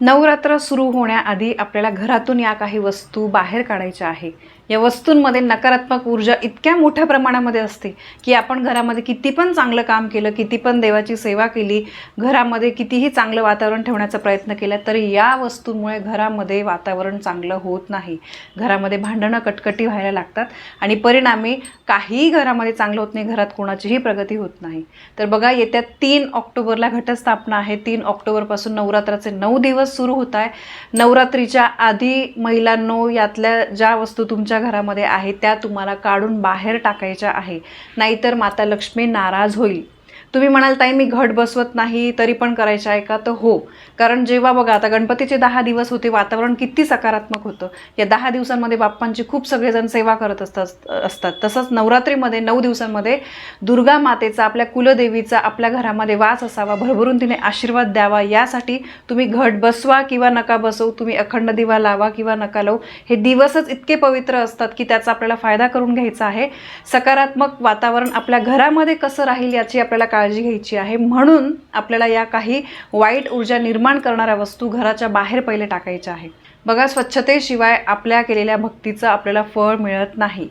नवरात्र सुरू होण्याआधी आपल्याला घरातून या काही वस्तू बाहेर काढायच्या आहे. या वस्तूंमध्ये नकारात्मक ऊर्जा इतक्या मोठ्या प्रमाणामध्ये असते की आपण घरामध्ये किती पण चांगलं काम केलं किती पण देवाची सेवा केली घरामध्ये कितीही चांगलं वातावरण ठेवण्याचा प्रयत्न केला तरी या वस्तूंमुळे घरामध्ये वातावरण चांगलं होत नाही. घरामध्ये भांडणं कटकटी व्हायला लागतात आणि परिणामी काहीही घरामध्ये चांगलं होत नाही घरात कोणाचीही प्रगती होत नाही. तर बघा येत्या तीन ऑक्टोबरला घटस्थापना आहे. तीन ऑक्टोबरपासून नवरात्राचे नऊ दिवस सुरू होत आहे. नवरात्रीच्या आधी महिलांनो यातल्या ज्या वस्तू तुमच्या घरामध्ये आहेत त्या तुम्हाला काढून बाहेर टाकायच्या आहे. नाहीतर माता लक्ष्मी नाराज होईल. तुम्ही म्हणाल ताई मी घट बसवत नाही तरी पण करायचं आहे का? तर हो. कारण जेव्हा बघा आता गणपतीचे दहा दिवस होते वातावरण किती सकारात्मक होतं. या दहा दिवसांमध्ये बाप्पांची खूप सगळेजण सेवा करत असतात असतात. तसंच नवरात्रीमध्ये नऊ दिवसांमध्ये दुर्गा मातेचा आपल्या कुलदेवीचा आपल्या घरामध्ये वास असावा भरभरून तिने आशीर्वाद द्यावा. यासाठी तुम्ही घट बसवा किंवा नका बसवू तुम्ही अखंड दिवा लावा किंवा नका लावू. हे दिवसच इतके पवित्र असतात की त्याचा आपल्याला फायदा करून घ्यायचा आहे. सकारात्मक वातावरण आपल्या घरामध्ये कसं राहील याची आपल्याला काळजी घ्यायची आहे. म्हणून आपल्याला या काही वाईट ऊर्जा निर्माण करणाऱ्या वस्तू घराच्या बाहेर पहिले टाकायच्या आहे बघा स्वच्छतेशिवाय आपल्या केलेल्या भक्तीचं आपल्याला फळ मिळत नाही.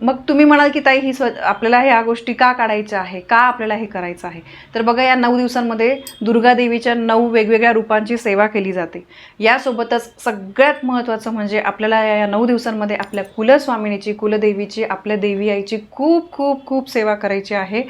मग तुम्ही म्हणाल की ताई ही स्व आपल्याला ह्या गोष्टी का काढायच्या आहे? का आपल्याला हे करायचं आहे? तर बघा या नऊ दिवसांमध्ये दुर्गादेवीच्या नऊ वेगवेगळ्या रूपांची सेवा केली जाते. यासोबतच सगळ्यात महत्त्वाचं म्हणजे आपल्याला या या नऊ दिवसांमध्ये आपल्या कुलस्वामिनीची कुलदेवीची आपल्या देवी आईची खूप खूप खूप सेवा करायची आहे.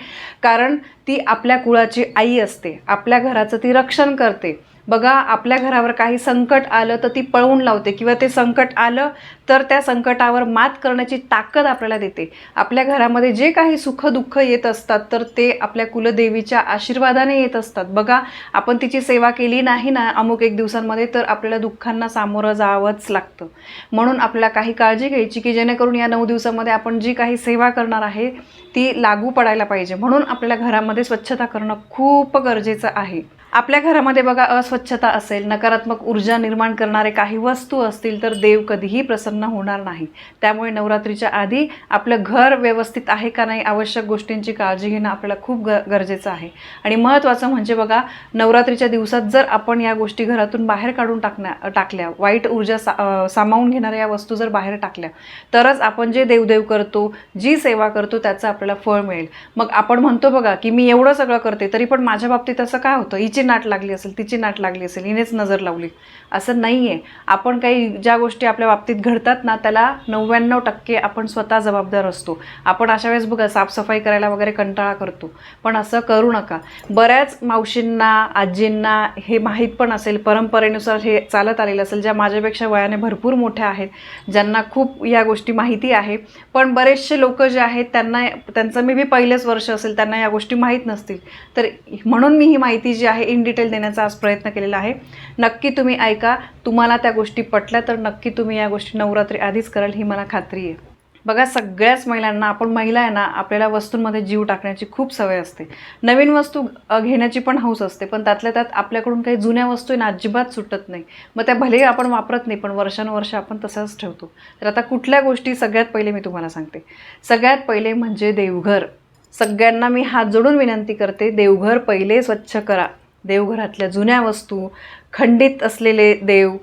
कारण ती आपल्या कुळाची आई असते. आपल्या घराचं ती रक्षण करते. बघा आपल्या घरावर काही संकट आलं तर ती पळवून लावते. किंवा ते संकट आलं तर त्या संकटावर मात करण्याची ताकद आपल्याला देते. आपल्या घरामध्ये जे काही सुखदुःख येत असतात तर ते आपल्या कुलदेवीच्या आशीर्वादाने येत असतात. बघा आपण तिची सेवा केली नाही ना अमुक एक दिवसांमध्ये तर आपल्याला दुःखांना सामोरं जावंच लागतं. म्हणून आपल्याला काही काळजी घ्यायची की जेणेकरून या नऊ दिवसामध्ये आपण जी काही सेवा करणार आहे ती लागू पडायला पाहिजे. म्हणून आपल्याला घरामध्ये स्वच्छता करणं खूप गरजेचं आहे. आपल्या घरामध्ये बघा अस्वच्छता असेल नकारात्मक ऊर्जा निर्माण करणारे काही वस्तू असतील तर देव कधीही प्रसन्न होणार नाही. त्यामुळे नवरात्रीच्या आधी आपलं घर व्यवस्थित आहे का नाही आवश्यक गोष्टींची काळजी घेणं आपल्याला खूप ग गरजेचं आहे. आणि महत्त्वाचं म्हणजे बघा नवरात्रीच्या दिवसात जर आपण या गोष्टी घरातून बाहेर काढून टाकण्या टाकल्या वाईट ऊर्जा सा सामावून घेणाऱ्या या वस्तू जर बाहेर टाकल्या तरच आपण जे देवदेव करतो जी सेवा करतो त्याचं आपल्याला फळ मिळेल. मग आपण म्हणतो बघा की मी एवढं सगळं करते तरी पण माझ्या बाबतीत असं काय होतं? इचे नाट लागली असेल तिची नाट लागली असेल हिनेच नजर लावली. असं नाही आहे आपण काही ज्या गोष्टी आपल्या बाबतीत घडतात ना त्याला नव्याण्णव टक्के आपण स्वतः जबाबदार असतो. आपण अशा वेळेस बघा साफसफाई करायला वगैरे कंटाळा करतो. पण असं करू नका. बऱ्याच मावशींना आजींना हे माहीत पण असेल परंपरेनुसार हे चालत आलेलं असेल ज्या माझ्यापेक्षा वयाने भरपूर मोठ्या आहेत ज्यांना खूप या गोष्टी माहिती आहे. पण बरेचसे लोक जे आहेत त्यांना त्यांचं मी बी पहिलेच वर्ष असेल त्यांना या गोष्टी माहीत नसतील. तर म्हणून मी ही माहिती जी आहे इन डिटेल देण्याचा आज प्रयत्न केलेला आहे. नक्की तुम्ही ऐका तुम्हाला त्या गोष्टी पटल्या तर नक्की तुम्ही या गोष्टी नवरात्री आधीच कराल ही मला खात्री आहे. बघा सगळ्याच महिलांना आपण महिला आहे ना आपल्याला वस्तूंमध्ये जीव टाकण्याची खूप सवय असते. नवीन वस्तू घेण्याची पण हौस असते पण त्यातल्या त्यात आपल्याकडून काही जुन्या वस्तू आहे ना अजिबात सुटत नाही. मग त्या भलेही आपण वापरत नाही पण वर्षानुवर्ष आपण तसंच ठेवतो. तर आता कुठल्या गोष्टी सगळ्यात पहिले मी तुम्हाला सांगते. सगळ्यात पहिले म्हणजे देवघर. सगळ्यांना मी हात जोडून विनंती करते देवघर पहिले स्वच्छ करा. देवघरातल्या जुन्या वस्तू खंडित असलेले देव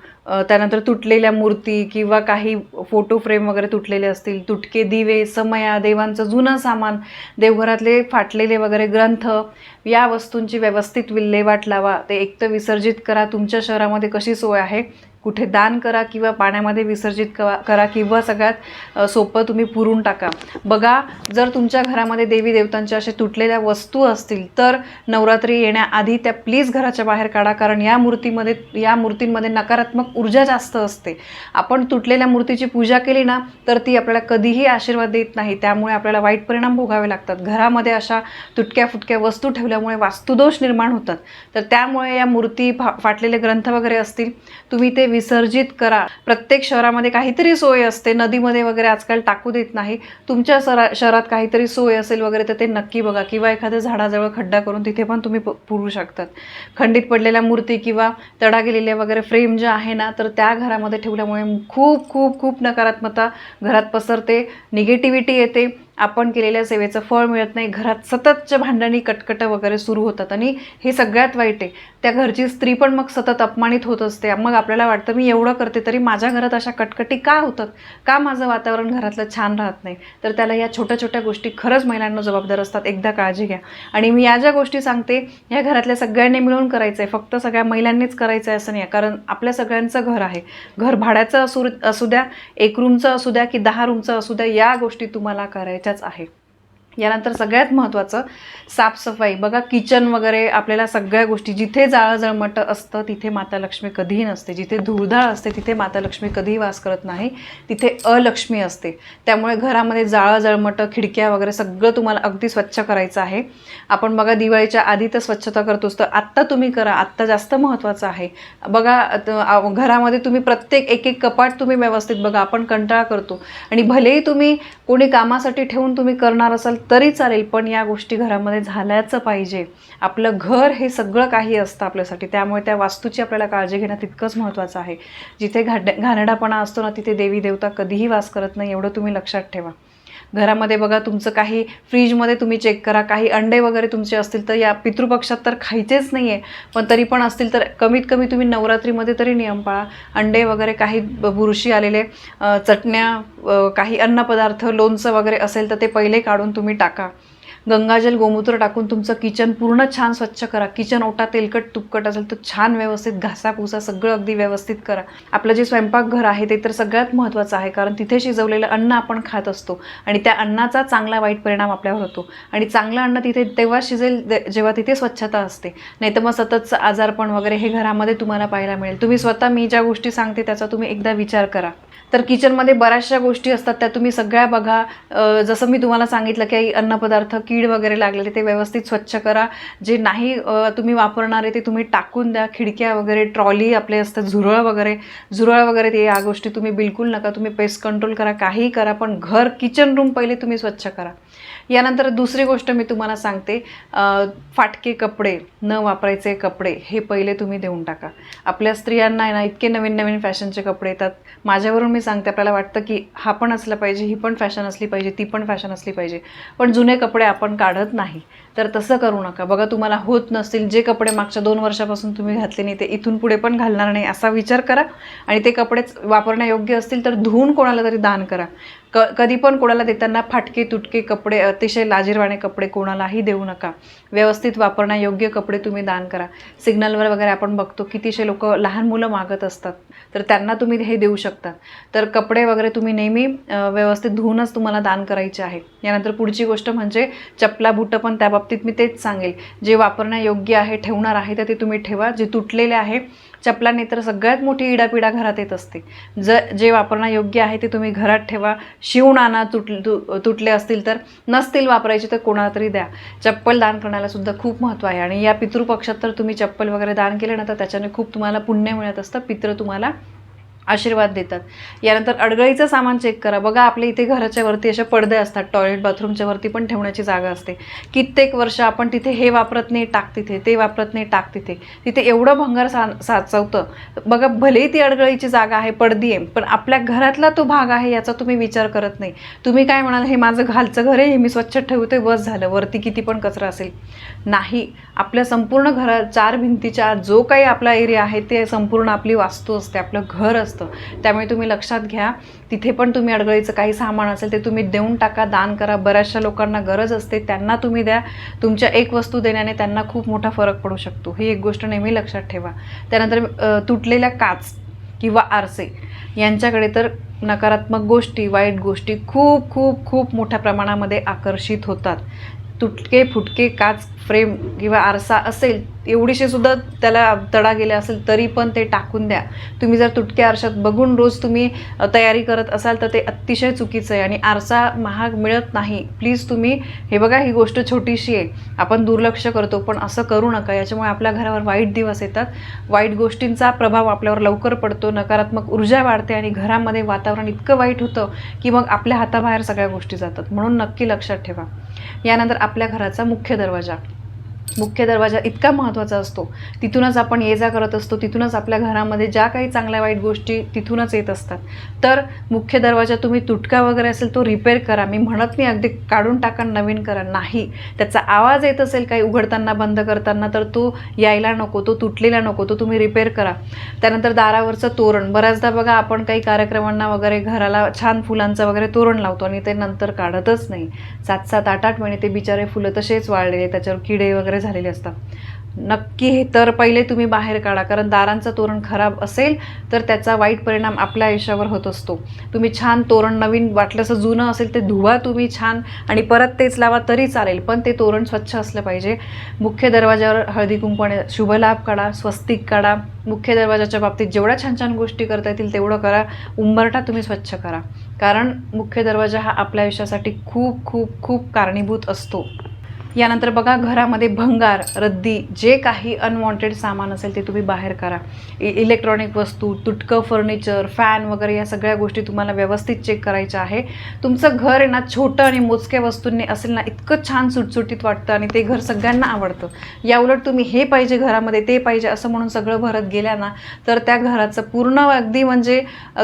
त्यानंतर तुटलेल्या मूर्ती किंवा काही फोटो फ्रेम वगैरे तुटलेले असतील तुटके दिवे समया देवांचं जुनं सामान देवघरातले फाटलेले वगैरे ग्रंथ या वस्तूंची व्यवस्थित विल्हेवाट लावा ते एकतर विसर्जित करा तुमच्या शहरामध्ये कशी सोय आहे? कुठे दान करा किंवा पाण्यामध्ये विसर्जित करा करा किंवा सगळ्यात सोपं तुम्ही पुरून टाका. बघा जर तुमच्या घरामध्ये देवी देवतांच्या अशा तुटलेल्या वस्तू असतील तर नवरात्री येण्याआधी त्या प्लीज घराच्या बाहेर काढा कारण या मूर्तीमध्ये या मूर्तींमध्ये नकारात्मक ऊर्जा जास्त असते. आपण तुटलेल्या मूर्तीची पूजा केली ना तर ती आपल्याला कधीही आशीर्वाद देत नाही. त्यामुळे आपल्याला वाईट परिणाम भोगावे लागतात. घरामध्ये अशा तुटक्या फुटक्या वस्तू ठेवल्यामुळे वास्तुदोष निर्माण होतात. तर त्यामुळे या मूर्ती फा फाटलेले ग्रंथ वगैरे असतील तुम्ही ते विसर्जित करा. प्रत्येक शहरामध्ये काहीतरी सोय असते. नदीमध्ये वगैरे आजकाल टाकू देत नाही. तुमच्या सरा शहरात काहीतरी सोय असेल वगैरे तर ते नक्की बघा किंवा एखाद्या झाडाजवळ खड्डा करून तिथे पण तुम्ही पुरू शकतात. खंडित पडलेल्या मूर्ती किंवा तडा गेलेल्या वगैरे फ्रेम ज्या आहे ना तर त्या घरामध्ये ठेवल्यामुळे खूप खूप खूप नकारात्मकता घरात पसरते. निगेटिव्हिटी येते. आपण केलेल्या सेवेचं फळ मिळत नाही. घरात सततच्या भांडणी कटकटं वगैरे सुरू होतात आणि हे सगळ्यात वाईट आहे. त्या घरची स्त्री पण मग सतत अपमानित होत असते. मग आपल्याला वाटतं मी एवढं करते तरी माझ्या घरात अशा कटकटी का होतात? का माझं वातावरण घरातलं छान राहत नाही? तर त्याला या छोट्या छोट्या गोष्टी खरंच महिलांना जबाबदार असतात. एकदा काळजी घ्या. आणि मी या ज्या गोष्टी सांगते या घरातल्या सगळ्यांनी मिळून करायचं आहे फक्त सगळ्या महिलांनीच करायचं आहे असं नाही. आहे कारण आपल्या सगळ्यांचं घर आहे. घर भाड्याचं असू असू द्या एक रूमचं असू द्या की दहा रूमचं असू द्या या गोष्टी तुम्हाला करायच्याच आहे यानंतर सगळ्यात महत्त्वाचं साफसफाई. बघा किचन वगैरे आपल्याला सगळ्या गोष्टी जिथे जाळंजळमट असतं तिथे माता लक्ष्मी कधीही नसते. जिथे धुळधाळ असते तिथे माता लक्ष्मी कधीही वास करत नाही. तिथे अलक्ष्मी असते. त्यामुळे घरामध्ये जाळंजळमट खिडक्या वगैरे सगळं तुम्हाला अगदी स्वच्छ करायचं आहे. आपण बघा दिवाळीच्या आधी तर स्वच्छता करतोच तर आत्ता तुम्ही करा. आत्ता जास्त महत्त्वाचं आहे. बघा घरामध्ये तुम्ही प्रत्येक एक एक कपाट तुम्ही व्यवस्थित बघा आपण कंटाळा करतो. आणि भलेही तुम्ही कोणी कामासाठी ठेवून तुम्ही करणार असाल तरी चालेल पण या गोष्टी घरामध्ये झाल्याचं पाहिजे. आपलं घर हे सगळं काही असतं आपल्यासाठी. त्यामुळे त्या वास्तूची आपल्याला काळजी घेणं तितकंच महत्त्वाचं आहे. जिथे घाड घाणडापणा असतो ना तिथे देवी देवता कधीही वास करत नाही एवढं तुम्ही लक्षात ठेवा. घरामध्ये बघा तुमचं काही फ्रीजमध्ये तुम्ही चेक करा. काही अंडे वगैरे तुमचे असतील तर या पितृपक्षात तर खायचेच नाही आहे पण तरी पण असतील तर कमीत कमी तुम्ही नवरात्रीमध्ये तरी नियम पाळा. अंडे वगैरे काही ब- बुरशी आलेले चटण्या काही अन्नपदार्थ लोणचं वगैरे असेल तर ते पहिले काढून तुम्ही टाका. गंगाजल गोमूत्र टाकून तुमचं किचन पूर्ण छान स्वच्छ करा. किचन ओटा तेलकट तुपकट असेल तर छान व्यवस्थित घासा पुसा सगळं अगदी व्यवस्थित करा. आपलं जे स्वयंपाकघर आहे ते तर सगळ्यात महत्त्वाचं आहे कारण तिथे शिजवलेलं अन्न आपण खात असतो आणि त्या अन्नाचा चांगला वाईट परिणाम आपल्यावर होतो. आणि चांगलं अन्न तिथे तेव्हा शिजेल दे- जेव्हा तिथे स्वच्छता असते. नाही तर मग सततचं आजारपण वगैरे हे घरामध्ये तुम्हाला पाहायला मिळेल. तुम्ही स्वतः मी ज्या गोष्टी सांगते त्याचा तुम्ही एकदा विचार करा. तर किचनमध्ये बऱ्याचशा गोष्टी असतात त्या तुम्ही सगळ्या बघा. जसं मी तुम्हाला सांगितलं की अन्नपदार्थ कीड वगैरे लागलेले ते व्यवस्थित स्वच्छ करा. जे नाही तुम्ही वापरणारे ते तुम्ही टाकून द्या. खिडक्या वगैरे ट्रॉली आपले असतात झुरळ वगैरे. झुरळ वगैरे ते या गोष्टी तुम्ही बिलकुल नका. तुम्ही पेस्ट कंट्रोल करा काहीही करा पण घर किचन रूम पहिले तुम्ही स्वच्छ करा. यानंतर दुसरी गोष्ट मी तुम्हाला सांगते. फाटके कपडे न वापरायचे कपडे हे पहिले तुम्ही देऊन टाका. आपल्या स्त्रियांना आहे ना इतके नवीन नवीन फॅशनचे कपडे येतात. माझ्यावरून मी सांगते आपल्याला वाटतं की हा पण असला पाहिजे ही पण फॅशन असली पाहिजे ती पण फॅशन असली पाहिजे. पण जुने कपडे आपण काढत नाही. तर तसं करू नका. बघा तुम्हाला होत नसतील जे कपडे मागच्या दोन वर्षापासून तुम्ही घातले नाही ते इथून पुढे पण घालणार नाही असा विचार करा. आणि ते कपडेच वापरण्यायोग्य असतील तर धुवून कोणाला तरी दान करा. क कधी पण कोणाला देताना फाटके तुटके कपडे अतिशय लाजीरवाणे कपडे कोणालाही देऊ नका. व्यवस्थित वापरण्यायोग्य कपडे तुम्ही दान करा. सिग्नलवर वगैरे आपण बघतो कितीशे लोक लहान मुलं मागत असतात. तर त्यांना तुम्ही हे देऊ शकता. तर कपडे वगैरे तुम्ही नेहमी व्यवस्थित धुवूनच तुम्हाला दान करायचे आहे. यानंतर पुढची गोष्ट म्हणजे चपला बुटं पण त्या बाबतीत मी तेच सांगेल. जे वापरण्यायोग्य आहे ठेवणार आहे तर ते तुम्ही ठेवा. जे तुटलेले आहे चपलाने तर सगळ्यात मोठी इडापिडा घरात येत असते. ज जे वापरण्यायोग्य आहे ते तुम्ही घरात ठेवा. शिवून आणा तुट तु- तुटले असतील तर. नसतील वापरायचे तर कोणाला तरी द्या. चप्पल दान करण्याला सुद्धा खूप महत्त्व आहे. आणि या पितृपक्षात तर तुम्ही चप्पल वगैरे दान केले ना तर त्याच्याने खूप तुम्हाला पुण्य मिळत असतं. पित्र तुम्हाला आशीर्वाद देतात. यानंतर अडगळीचं सामान चेक करा. बघा आपल्या इथे घराच्या वरती अशा पडदे असतात. टॉयलेट बाथरूमच्या वरती पण ठेवण्याची जागा असते. कित्येक वर्ष आपण तिथे हे वापरत नाही टाक तिथे ते वापरत नाही टाक तिथे. तिथे एवढं भंगार सा साचवतं. बघा भलेही ती अडगळीची जागा आहे पडदी आहे पण आपल्या घरातला तो भाग आहे याचा तुम्ही विचार करत नाही. तुम्ही काय म्हणाल हे माझं घालचं घर आहे हे मी स्वच्छ ठेवते बस झालं. वरती किती पण कचरा असेल. नाही. आपल्या संपूर्ण घरा चार भिंतीच्या जो काही आपला एरिया आहे ते संपूर्ण आपली वास्तू असते आपलं घर असतं. त्यामुळे तुम्ही लक्षात घ्या तिथे पण तुम्ही अडगळीचं काही सामान असेल ते तुम्ही देऊन टाका दान करा. बऱ्याचशा लोकांना गरज असते त्यांना तुम्ही द्या. तुमच्या एक वस्तू देण्याने त्यांना खूप मोठा फरक पडू शकतो. ही एक गोष्ट नेहमी लक्षात ठेवा. त्यानंतर तुटलेल्या काच किंवा आरसे यांच्याकडे तर नकारात्मक गोष्टी वाईट गोष्टी खूप खूप खूप मोठ्या प्रमाणामध्ये आकर्षित होतात. तुटके फुटके काच फ्रेम किंवा आरसा असेल एवढीशी सुद्धा त्याला तडा गेले असेल तरी पण ते टाकून द्या. तुम्ही जर तुटक्या आरशात बघून रोज तुम्ही तयारी करत असाल तर ते अतिशय चुकीचं आहे. आणि आरसा महाग मिळत नाही. प्लीज तुम्ही हे बघा ही गोष्ट छोटीशी आहे. आपण दुर्लक्ष करतो पण असं करू नका. याच्यामुळे आपल्या घरावर वाईट दिवस येतात. वाईट गोष्टींचा प्रभाव आपल्यावर लवकर पडतो. नकारात्मक ऊर्जा वाढते आणि घरामध्ये वातावरण इतकं वाईट होतं की मग आपल्या हाताबाहेर सगळ्या गोष्टी जातात. म्हणून नक्की लक्षात ठेवा. यानंतर आपल्या घराचा मुख्य दरवाजा. मुख्य दरवाजा इतका महत्त्वाचा असतो. तिथूनच आपण ये जा करत असतो. तिथूनच आपल्या घरामध्ये ज्या काही चांगल्या वाईट गोष्टी तिथूनच येत असतात. तर मुख्य दरवाजा तुम्ही तुटका वगैरे असेल तो रिपेअर करा. मी म्हणत नाही अगदी काढून टाका नवीन करा. नाही. त्याचा आवाज येत असेल काही उघडताना बंद करताना तर तो यायला नको तो तुटलेला नको तो तुम्ही रिपेअर करा. त्यानंतर दारावरचं तोरण. बऱ्याचदा बघा आपण काही कार्यक्रमांना वगैरे घराला छान फुलांचं वगैरे तोरण लावतो आणि ते नंतर काढतच नाही. सात सात आठ आठ महिने ते बिचारे फुलं तसेच वाळलेले त्याच्यावर किडे वगैरे झालेले असतात. नक्की हे तर पहिले तुम्ही बाहेर काढा कारण दारांचं तोरण खराब असेल तर त्याचा वाईट परिणाम आपल्या आयुष्यावर होत असतो. तुम्ही छान तोरण नवीन वाटलं असं जुनं असेल ते धुवा तुम्ही छान आणि परत तेच लावा तरी चालेल पण ते तोरण स्वच्छ असलं पाहिजे. मुख्य दरवाजावर हळदी कुंकवाने शुभलाभ काढा स्वस्तिक काढा. मुख्य दरवाजाच्या बाबतीत जेवढ्या छान छान गोष्टी करता येतील तेवढं करा. उंबरठा तुम्ही स्वच्छ करा. कारण मुख्य दरवाजा हा आपल्या आयुष्यासाठी खूप खूप खूप कारणीभूत असतो. यानंतर बघा घरामध्ये भंगार रद्दी जे काही अनवॉन्टेड सामान असेल ते तुम्ही बाहेर करा. इ इलेक्ट्रॉनिक वस्तू तुटकं फर्निचर फॅन वगैरे या सगळ्या गोष्टी तुम्हाला व्यवस्थित चेक करायच्या आहे. तुमचं घर आहे ना छोटं आणि मोजक्या वस्तूंनी असेल ना इतकं छान सुटसुटीत वाटतं आणि ते घर सगळ्यांना आवडतं. याउलट तुम्ही हे पाहिजे घरामध्ये ते पाहिजे असं म्हणून सगळं भरत गेल्या ना तर त्या घराचं पूर्ण अगदी म्हणजे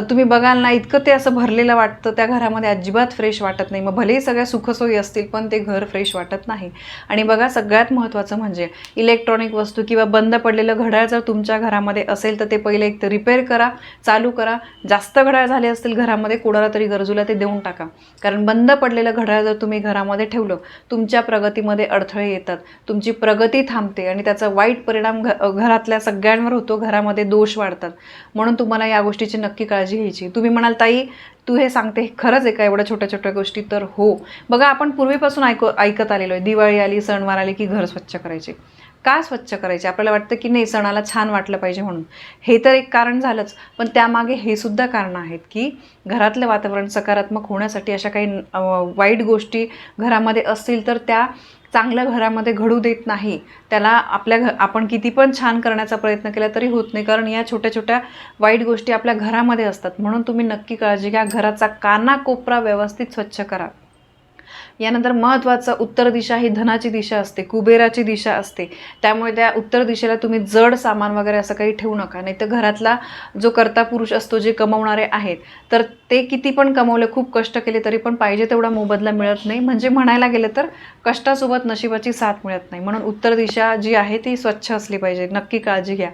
तुम्ही बघाल ना इतकं ते असं भरलेलं वाटतं त्या घरामध्ये अजिबात फ्रेश वाटत नाही. मग भलेही सगळ्या सुखसोयी असतील पण ते घर फ्रेश वाटत नाही. आणि बघा सगळ्यात महत्त्वाचं म्हणजे इलेक्ट्रॉनिक वस्तू किंवा बंद पडलेलं घड्याळ जर तुमच्या घरामध्ये असेल तर ते पहिले एक तर रिपेअर करा चालू करा. जास्त घड्याळ झाले असतील घरामध्ये कोणाला तरी गरजूला ते देऊन टाका. कारण बंद पडलेलं घड्याळ जर तुम्ही घरामध्ये ठेवलं तुमच्या प्रगतीमध्ये अडथळे येतात तुमची प्रगती थांबते आणि त्याचा वाईट परिणाम घ घरातल्या सगळ्यांवर होतो घरामध्ये दोष वाढतात. म्हणून तुम्हाला या गोष्टीची नक्की काळजी घ्यायची. तुम्ही म्हणाल ताई तू हे सांगते हे खरंच आहे का एवढ्या छोट्या छोट्या गोष्टी? तर हो. बघा आपण पूर्वीपासून ऐकू ऐकत आलेलो आहे. दिवाळी आली सणवार आले की घर स्वच्छ करायचे. का स्वच्छ करायचे? आपल्याला वाटतं की नाही सणाला छान वाटलं पाहिजे म्हणून. हे तर एक कारण झालंच. पण त्यामागे हे सुद्धा कारणं आहेत की घरातलं वातावरण सकारात्मक होण्यासाठी अशा काही वाईट गोष्टी घरामध्ये असतील तर त्या चांगल्या घरामध्ये घडू देत नाही त्याला आपल्या घ आपण किती पण छान करण्याचा प्रयत्न केला तरी होत नाही. कारण या छोट्या छोट्या वाईट गोष्टी आपल्या घरामध्ये असतात. म्हणून तुम्ही नक्की काळजी घ्या. घराचा कानाकोपरा व्यवस्थित स्वच्छ करा. यानंतर महत्त्वाचं उत्तर दिशा ही धनाची दिशा असते कुबेराची दिशा असते. त्यामुळे त्या उत्तर दिशेला तुम्ही जड सामान वगैरे असं काही ठेवू नका. नाही तर घरातला जो कर्ता पुरुष असतो जे कमवणारे आहेत तर ते किती पण कमवले खूप कष्ट केले तरी पण पाहिजे तेवढा मोबदला मिळत नाही. म्हणजे म्हणायला गेलं तर कष्टासोबत नशिबाची साथ मिळत नाही. म्हणून उत्तर दिशा जी आहे ती स्वच्छ असली पाहिजे. नक्की काळजी घ्या.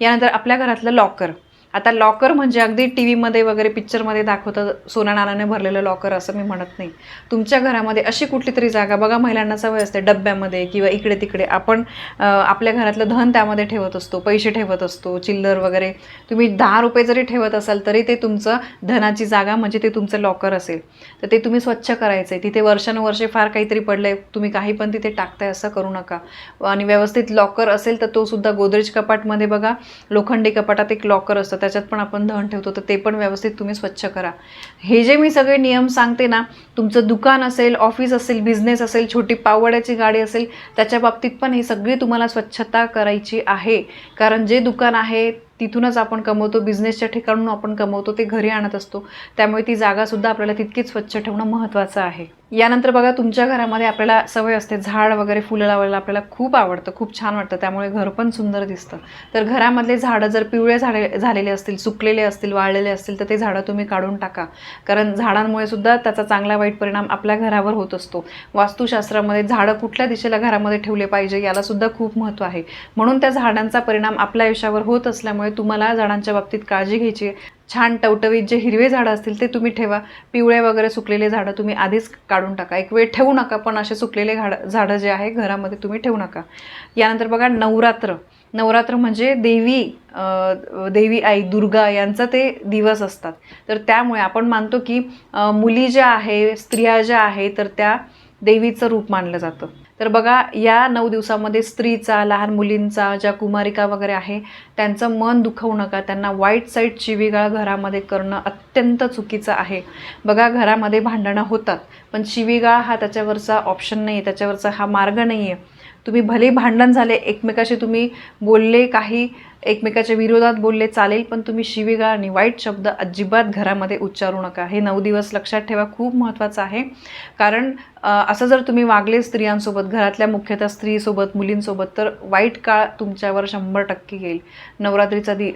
यानंतर आपल्या घरातलं लॉकर आता लॉकर म्हणजे अगदी टी व्हीमध्ये वगैरे पिक्चरमध्ये दाखवतं सोना नाण्याने भरलेलं लॉकर असं मी म्हणत नाही. तुमच्या घरामध्ये अशी कुठली तरी जागा बघा महिलांना सवय असते डब्यामध्ये किंवा इकडे तिकडे आपण आपल्या घरातलं धन त्यामध्ये ठेवत असतो पैसे ठेवत असतो चिल्लर वगैरे. तुम्ही दहा रुपये जरी ठेवत असाल तरी ते तुमचं धनाची जागा म्हणजे ते तुमचं लॉकर असेल. तर ते तुम्ही स्वच्छ करायचं आहे तिथे वर्षानुवर्षे फार काहीतरी पडलं आहे तुम्ही काही पण तिथे टाकताय असं करू नका. आणि व्यवस्थित लॉकर असेल तर तो सुद्धा गोदरेज कपाटमध्ये बघा लोखंडी कपाटात एक लॉकर असतं. त्याच्यात पण आपण धन ठेवतो तर ते पण व्यवस्थित तुम्ही स्वच्छ करा. हे जे मी सगळे नियम सांगते ना तुमचं दुकान असेल ऑफिस असेल बिझनेस असेल छोटी पावड्याची गाडी असेल त्याच्या बाबतीत पण ही सगळी तुम्हाला स्वच्छता करायची आहे. कारण जे दुकान आहे तिथूनच आपण कमवतो बिझनेसच्या ठिकाणून आपण कमवतो ते घरी आणत असतो. त्यामुळे ती जागासुद्धा आपल्याला तितकीच स्वच्छ ठेवणं महत्त्वाचं आहे. यानंतर बघा तुमच्या घरामध्ये आपल्याला सवय असते. झाड वगैरे फुलं लावायला आपल्याला खूप आवडतं खूप छान वाटतं. त्यामुळे घर पण सुंदर दिसतं. तर घरामधले झाडं जर पिवळे झाडे झालेले असतील सुकलेले असतील वाळलेले असतील तर ते झाडं तुम्ही काढून टाका. कारण झाडांमुळे सुद्धा त्याचा चांगला वाईट परिणाम आपल्या घरावर होत असतो. वास्तुशास्त्रामध्ये झाडं कुठल्या दिशेला घरामध्ये ठेवले पाहिजे यालासुद्धा खूप महत्त्व आहे. म्हणून त्या झाडांचा परिणाम आपल्या आयुष्यावर होत असल्यामुळे तुम्हाला झाडांच्या बाबतीत काळजी घ्यायची आहे. छान टवटवीत जे हिरवे झाडं असतील ते तुम्ही ठेवा. पिवळे वगैरे सुकलेले झाडं तुम्ही आधीच काढून टाका. एक वेळ ठेवू नका पण असे सुकलेले झाडं झाडं जे आहे घरामध्ये तुम्ही ठेवू नका. यानंतर बघा नवरात्र. नवरात्र म्हणजे देवी देवी आई दुर्गा यांचा ते दिवस असतात. तर त्यामुळे आपण मानतो की मुली ज्या आहे स्त्रिया ज्या आहे तर त्या देवीचं रूप मानलं जातं. तर बघा या नऊ दिवसामध्ये स्त्रीचा लहान मुलींचा ज्या कुमारिका वगैरे आहे त्यांचं मन दुखवू नका. त्यांना वाईट साईड शिवीगाळ घरामध्ये करणं अत्यंत चुकीचं आहे. बघा घरामध्ये भांडणं होतात पण शिवीगाळ हा त्याच्यावरचा ऑप्शन नाही आहे त्याच्यावरचा हा मार्ग नाही आहे तुम्ही भले भांडण झाले एकमेकाशी तुम्ही बोलले काही एकमेकाच्या विरोधात बोलले चालेल पण तुम्ही शिवीगाळ आणि वाईट शब्द अजिबात घरामध्ये उच्चारू नका. हे नऊ दिवस लक्षात ठेवा खूप महत्त्वाचं आहे. कारण असं जर तुम्ही वागले स्त्रियांसोबत घरातल्या मुख्यतः स्त्रीसोबत मुलींसोबत तर वाईट काळ तुमच्यावर शंभर टक्के येईल. नवरात्रीचा दि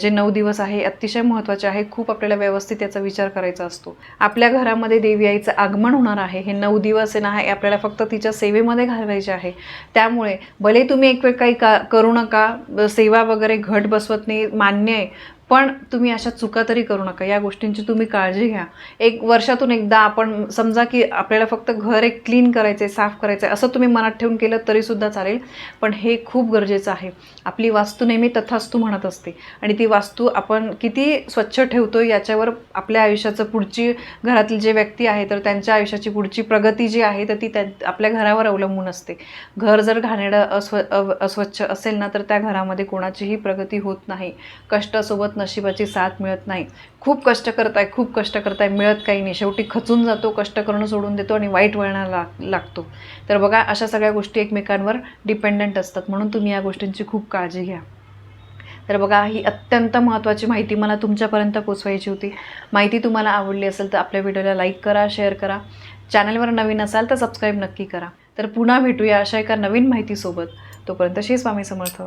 जे नऊ दिवस आहे अतिशय महत्त्वाचे आहे. खूप आपल्याला व्यवस्थित याचा विचार करायचा असतो. आपल्या घरामध्ये देवी आईचं आगमन होणार आहे. हे नऊ दिवस आहे ना हे आपल्याला फक्त तिच्या सेवेमध्ये घालवायचे आहे. त्यामुळे भले तुम्ही एकवेळ काही का करू नका सेवा वगैरे वगैरे घट बसवत नाही मान्य आहे. पण तुम्ही अशा चुका तरी करू नका. या गोष्टींची तुम्ही काळजी घ्या. एक वर्षातून एकदा आपण समजा की आपल्याला फक्त घर एक क्लीन करायचं आहे साफ करायचं आहे असं तुम्ही मनात ठेवून केलं तरीसुद्धा चालेल. पण हे खूप गरजेचं आहे. आपली वास्तू नेहमी तथास्तू म्हणत असते. आणि ती वास्तू आपण किती स्वच्छ ठेवतो याच्यावर आपल्या आयुष्याचं पुढची घरातील जे व्यक्ती आहे तर त्यांच्या आयुष्याची पुढची प्रगती जी आहे तर ती त्या आपल्या घरावर अवलंबून असते. घर जर घाणेडं अस्व अस्वच्छ असेल ना तर त्या घरामध्ये कोणाचीही प्रगती होत नाही. कष्टासोबत नशिबाची साथ मिळत नाही. खूप कष्ट करताय खूप कष्ट करताय मिळत काही नाही. शेवटी खचून जातो कष्ट करणं सोडून देतो आणि वाईट वळणाला लाग लागतो. तर बघा अशा सगळ्या गोष्टी एकमेकांवर डिपेंडंट असतात. म्हणून तुम्ही या गोष्टींची खूप काळजी घ्या. तर बघा ही अत्यंत महत्त्वाची माहिती मला तुमच्यापर्यंत पोचवायची होती. माहिती तुम्हाला आवडली असेल तर आपल्या व्हिडिओला लाईक करा शेअर करा. चॅनलवर नवीन असाल तर सबस्क्राईब नक्की करा. तर पुन्हा भेटूया अशा एका नवीन माहितीसोबत. तोपर्यंत श्री स्वामी समर्थ.